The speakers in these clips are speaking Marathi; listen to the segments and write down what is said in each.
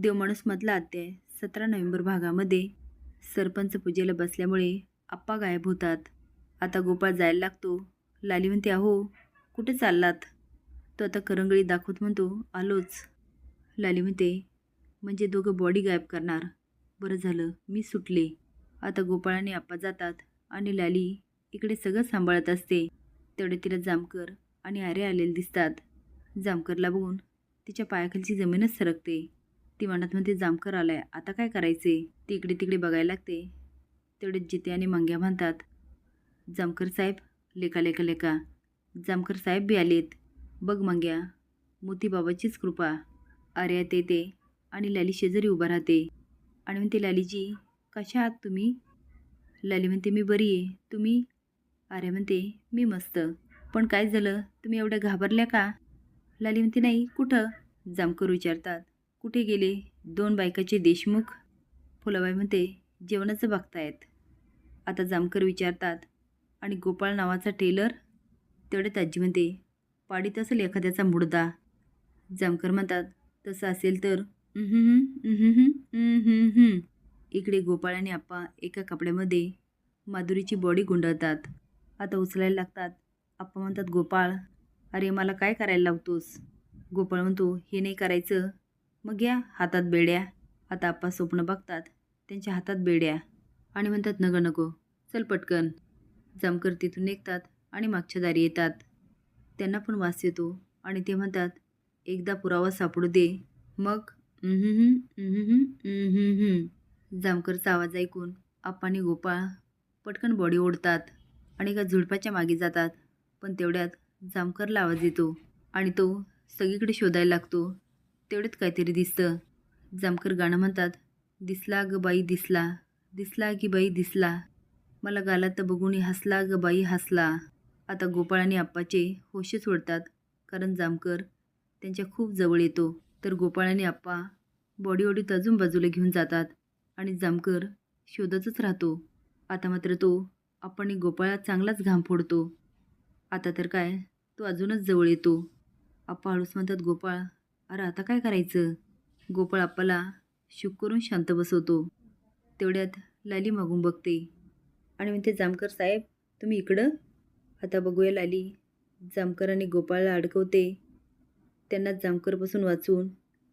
देवमाणूसमधला अध्याय सतरा नोव्हेंबर भागामध्ये. सरपंच पूजेला बसल्यामुळे आप्पा गायब होतात. आता गोपाळ जायला लागतो. लाली म्हणते अहो कुठे चाललात? तो आता करंगळी दाखवत म्हणतो आलोच. लाली म्हणते म्हणजे दोघं बॉडी गायब करणार. बरं झालं मी सुटले. आता गोपाळ आणि आप्पा जातात आणि लाली इकडे सगळं सांभाळत असते. तेवढे तिला जामकर आणि आरे आलेले दिसतात. जामकरला बघून तिच्या पायाखालची जमीनच सरकते. ती मनात म्हणते जामकर आलाय. आता काय करायचे? ती इकडे तिकडे बघायला लागते. तेवढे जिते आणि मंग्या म्हणतात जामकर साहेब लेखा लेखा लेखा जामकर साहेब बी आलेत. बघ मंग्या मोतीबाबाचीच कृपा. आर्यात येते आणि लाली शेजारी उभा राहते. आणि म्हणते लालीजी कशा आहात तुम्ही? लाली म्हणते मी बरी आहे. तुम्ही? आर्या म्हणते मी मस्त. पण काय झालं? तुम्ही एवढ्या घाबरल्या का? लाली म्हणते नाही. कुठं? जामकर विचारतात. कुठे गेले? दोन बायकाचे देशमुख? फुलाबाई म्हणते जेवणाचं बघतायत. आता जामकर विचारतात आणि गोपाळ नावाचा टेलर? तेवढ्यात आजी म्हणते पाडीत असेल एखाद्याचा मुडदा. जामकर म्हणतात तसं असेल तर? इकडे गोपाळ आणि आप्पा एका कपड्यामध्ये माधुरीची बॉडी गुंडळतात. आता उचलायला लागतात. आप्पा म्हणतात गोपाळ अरे मला काय करायला लावतोस? गोपाळ म्हणतो हे नाही करायचं. मग घ्या हातात बेड्या. आता आप्पा स्वप्न बघतात. त्यांच्या हातात बेड्या. आणि म्हणतात नगं नको चल पटकन. जामकर तिथून निघतात आणि मागच्या दारी येतात. त्यांना पण वास येतो आणि ते म्हणतात एकदा पुरावा सापडू दे. मग जामकरचा आवाज ऐकून आप्पा गोपाळ पटकन बॉडी ओढतात आणि एका झुडपाच्या मागे जातात. पण तेवढ्यात जामकरला आवाज येतो आणि तो सगळीकडे शोधायला लागतो. तेवढंच काहीतरी दिसतं. जामकर गाणं म्हणतात दिसला ग बाई दिसला. दिसला की बाई दिसला. मला गालात बघून हसला ग बाई हसला. आता गोपाळ आणि आप्पाचे होशच उडतात कारण जामकर त्यांच्या खूप जवळ येतो. तर गोपाळ आणि आप्पा बॉडी ओडीत अजून बाजूला घेऊन जातात आणि जामकर शोधतच राहतो. आता मात्र तो आपण गोपाळात चांगलाच घाम फोडतो. आता तर काय तो अजूनच जवळ येतो. आप्पा हळूस म्हणतात गोपाळ अरे आता काय करायचं? गोपाळ आप्पाला शुक करून शांत बसवतो. तेवढ्यात लाली मागून बघते. आणि म्हणते जामकर साहेब तुम्ही इकडं? आता बघूया लाली. जामकर आणि गोपाळला अडकवते. त्यांना जामकरपासून वाचून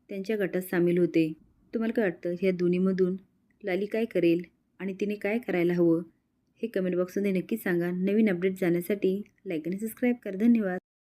त्यांच्या गटात सामील होते. तुम्हाला काय वाटतं? ह्या दोन्हीमधून लाली काय करेल आणि तिने काय करायला हवं? हे कमेंट बॉक्समध्ये नक्की सांगा. नवीन अपडेट जाण्यासाठी लाईक आणि सबस्क्राईब करा. धन्यवाद.